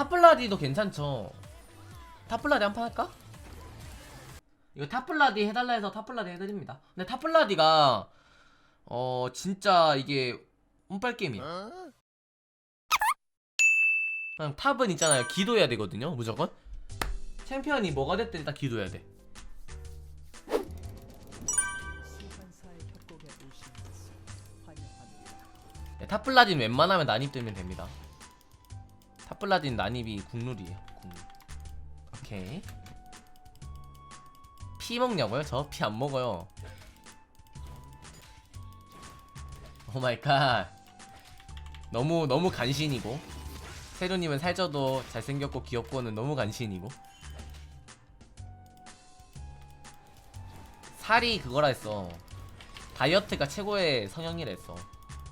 탑블라디도 괜찮죠 탑블라디 한 판 할까? 이거 탑블라디 해달라 해서 탑블라디 해드립니다 근데 탑블라디가 어 진짜 이게 운빨 게임이야 그냥 탑은 있잖아요 기도해야 되거든요 무조건 챔피언이 뭐가 됐든 일단 기도해야 돼. 네, 탑블라딘 웬만하면 난입 뜨면 됩니다. 탑블라딘 난입이 국룰이에요. 국룰. 오케이. 피 먹냐고요? 저 피 안 먹어요. 오 마이 갓. 너무 너무 간신이고. 세로님은 살쪄도 잘생겼고 귀엽고는 너무 간신이고. 살이 그거라 했어. 다이어트가 최고의 성형이라 했어.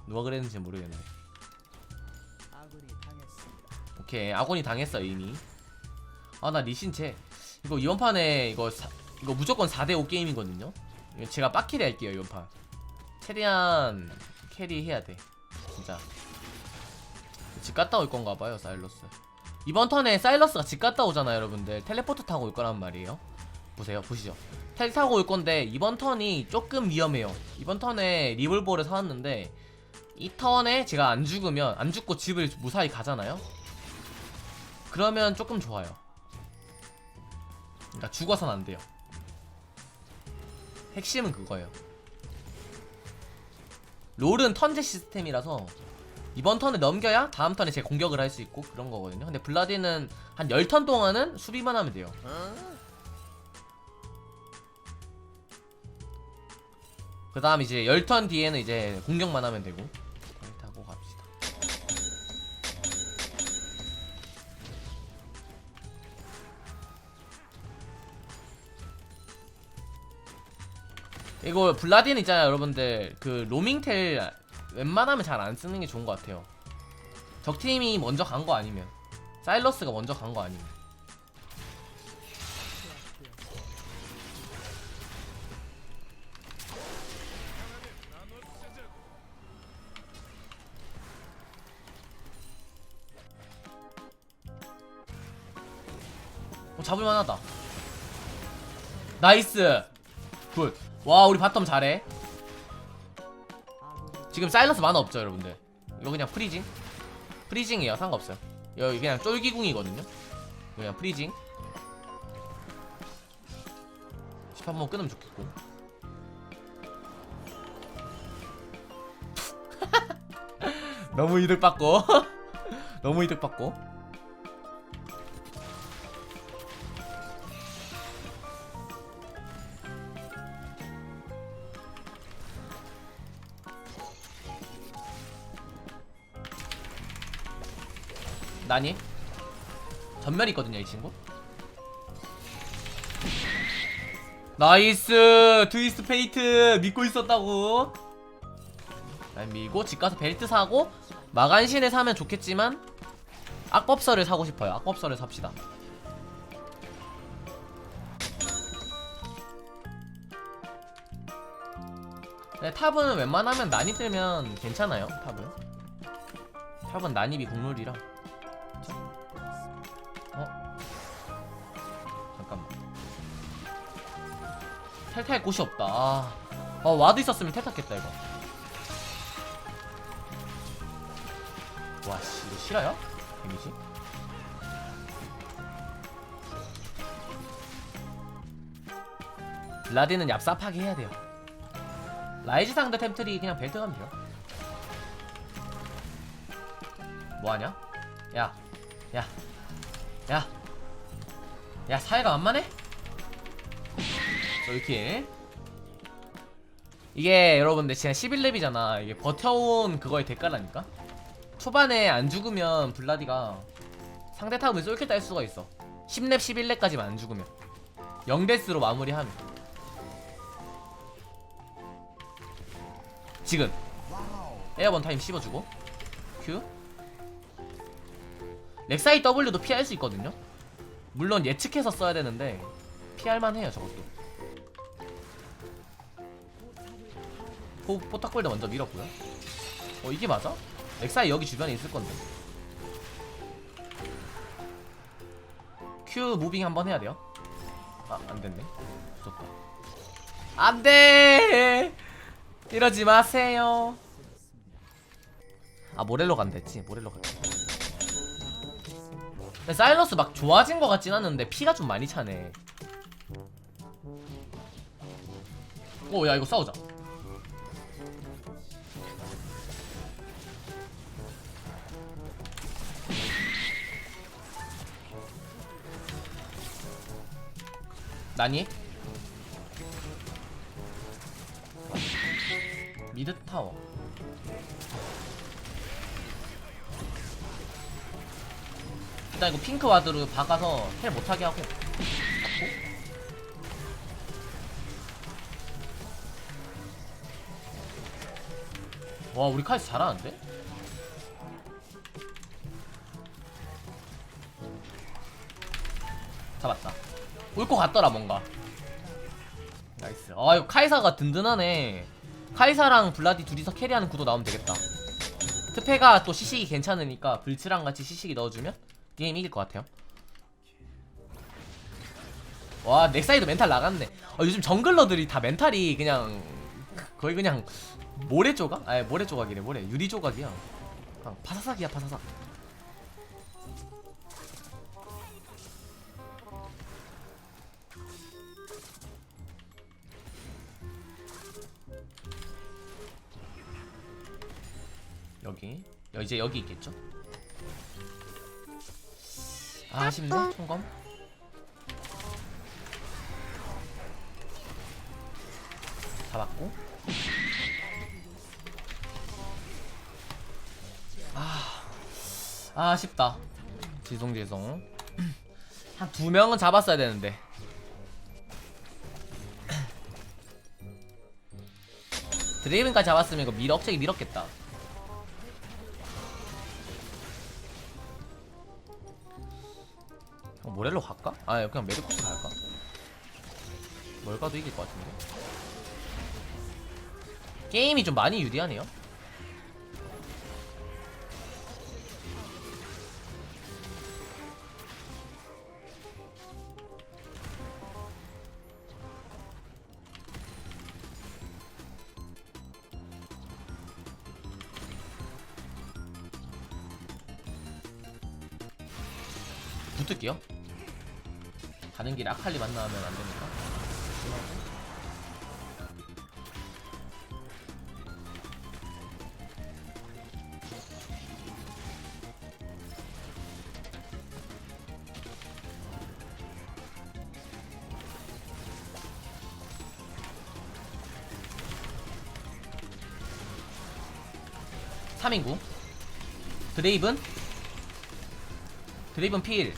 누가 그랬는지 모르겠네. 아군이. 오케이 아곤이 당했어 이미. 아 나 리신체 이거 이번 판에 이거 사, 이거 무조건 4대5 게임이거든요. 이거 제가 빡키리 할게요 이번 판. 최대한 캐리 해야 돼. 진짜. 집 갔다 올 건가 봐요 사일러스. 이번 턴에 사일러스가 집 갔다 오잖아요 여러분들. 텔레포트 타고 올 거란 말이에요. 보세요 보시죠. 텔 타고 올 건데 이번 턴이 조금 위험해요. 이번 턴에 리볼버를 사왔는데 이 턴에 제가 안 죽으면 안 죽고 집을 무사히 가잖아요. 그러면 조금 좋아요. 그러니까 죽어선 안 돼요. 핵심은 그거예요. 롤은 턴제 시스템이라서 이번 턴을 넘겨야 다음 턴에 제 공격을 할 수 있고 그런 거거든요. 근데 블라디는 한 10턴 동안은 수비만 하면 돼요. 그 다음 이제 10턴 뒤에는 이제 공격만 하면 되고 이거 블라딘 있잖아요 여러분들 그 로밍텔 웬만하면 잘 안 쓰는 게 좋은 것 같아요 적팀이 먼저 간 거 아니면 사일러스가 먼저 간 거 아니면 어, 잡을만하다. 나이스. 굿. 와 우리 바텀 잘해. 지금 사일러스 만화 없죠 여러분들. 이거 그냥 프리징. 프리징이에요 상관없어요. 여기 그냥 쫄기궁이거든요. 이거 그냥 프리징. 10한번 끊으면 좋겠고. 너무 이득 받고. 너무 이득 받고. 나니? 전멸 있거든요 이 친구. 나이스! 트위스트 페이트! 믿고 있었다고. 난 밀고 집 가서 벨트 사고 마간신을 사면 좋겠지만 악법서를 사고 싶어요. 악법서를 삽시다. 네, 탑은 웬만하면 난입 들면 괜찮아요 탑은. 탑은 난입이 국룰이라 어? 잠깐만 탈탈 곳이 없다 아, 어 와드 있었으면 탈탔겠다 이거 와씨 이거 실화야? 데미지? 라디는 얍삽하게 해야 돼요 라이즈 상대 템트리 그냥 벨트 가면 돼요 뭐하냐? 야 야, 야, 야, 사이가 만만해? 저 이렇게 이게 여러분들 진짜 11렙이잖아. 이게 버텨온 그거의 대가라니까. 초반에 안 죽으면 블라디가 상대 탑을 쏠킬 딸 수가 있어. 10렙, 11렙까지만 안 죽으면 0데스로 마무리하면. 지금 에어번 타임 씹어주고 큐 렉사이 W도 피할 수 있거든요. 물론 예측해서 써야 되는데 피할만 해요 저것도. 포, 포탁골드 먼저 밀었고요. 어 이게 맞아? 렉사이 여기 주변에 있을 건데. Q 무빙 한번 해야 돼요. 아, 안 됐네. 좋다. 안 돼! 이러지 마세요. 아, 모렐로 간댔지. 모렐로 간대. 근데 사일러스 막 좋아진 것 같진 않은데 피가 좀 많이 차네. 오, 야, 이거 싸우자. 나니? 미드 타워. 일단 이거 핑크 와드로 박아서 헬 못하게 하고. 와 우리 카이스 잘하는데? 잡았다. 올 것 같더라 뭔가. 나이스. 아 이거 카이사가 든든하네. 카이사랑 블라디 둘이서 캐리하는 구도 나오면 되겠다. 트페가 또 시식이 괜찮으니까 불츠랑 같이 시식이 넣어주면 게임 이길 것 같아요. 와 넥사이도 멘탈 나갔네. 어, 요즘 정글러들이 다 멘탈이 그냥 거의 그냥 모래 조각? 아니 모래 조각이래 모래 유리 조각이야. 그냥 파사삭이야 파사삭. 여기 여, 이제 여기 있겠죠? 아, 아쉽네. 총검. 잡았고. 아, 아 아쉽다. 죄송 죄송. 한 두 명은 잡았어야 되는데. 드레이븐까지 잡았으면 이거 밀어 억제기 밀었겠다 모렐로 갈까? 아 그냥 메르코스 갈까? 뭘 가도 이길 것 같은데 게임이 좀 많이 유리하네요 붙을게요 가는 길에 아칼리 만나면 안 되니까. 삼인구 드레이븐. 드레이븐 필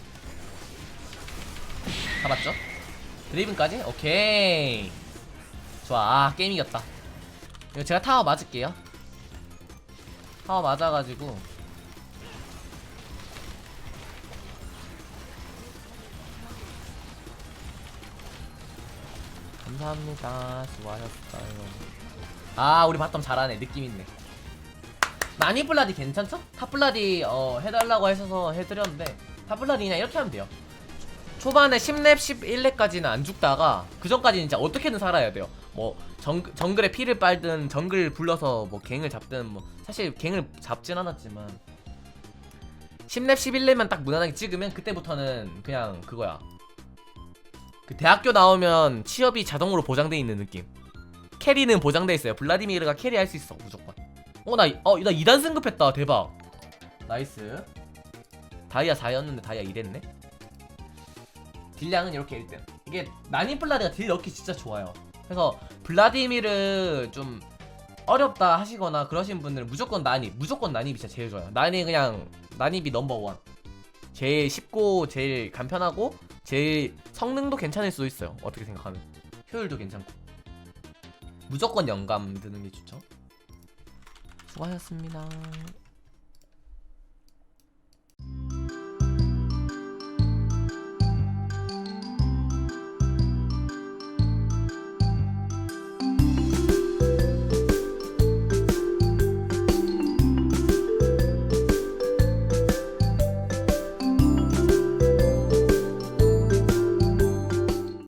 잡았죠? 드레이븐까지? 오케이. 좋아. 아 게임 이겼다. 이거 제가 타워 맞을게요. 타워 맞아가지고. 감사합니다. 수고하셨어요. 아 우리 바텀 잘하네. 느낌 있네. 나니블라디 괜찮죠? 탑블라디 어 해달라고 하셔서 해드렸는데 탑블라디 그냥 이렇게 하면 돼요 초반에 10렙, 11렙까지는 안 죽다가 그 전까지는 진짜 어떻게든 살아야 돼요. 뭐 정, 정글에 피를 빨든 정글 불러서 뭐 갱을 잡든 뭐 사실 갱을 잡진 않았지만 10렙, 11렙만 딱 무난하게 찍으면 그때부터는 그냥 그거야. 그 대학교 나오면 취업이 자동으로 보장돼 있는 느낌. 캐리는 보장돼 있어요. 블라디미르가 캐리할 수 있어 무조건. 어나 어 나 2단 승급했다 대박. 나이스. 다이아 4였는데 다이아 2됐네. 딜량은 이렇게 1등. 이게 나니플라드가 딜 넣기 진짜 좋아요. 그래서 블라디미르 좀 어렵다 하시거나 그러신 분들은 무조건 난입 무조건 난입이 진짜 제일 좋아요. 난이 그냥 난입이 넘버원. 제일 쉽고 제일 간편하고 제일 성능도 괜찮을 수도 있어요. 어떻게 생각하면. 효율도 괜찮고. 무조건 영감 드는 게 좋죠. 수고하셨습니다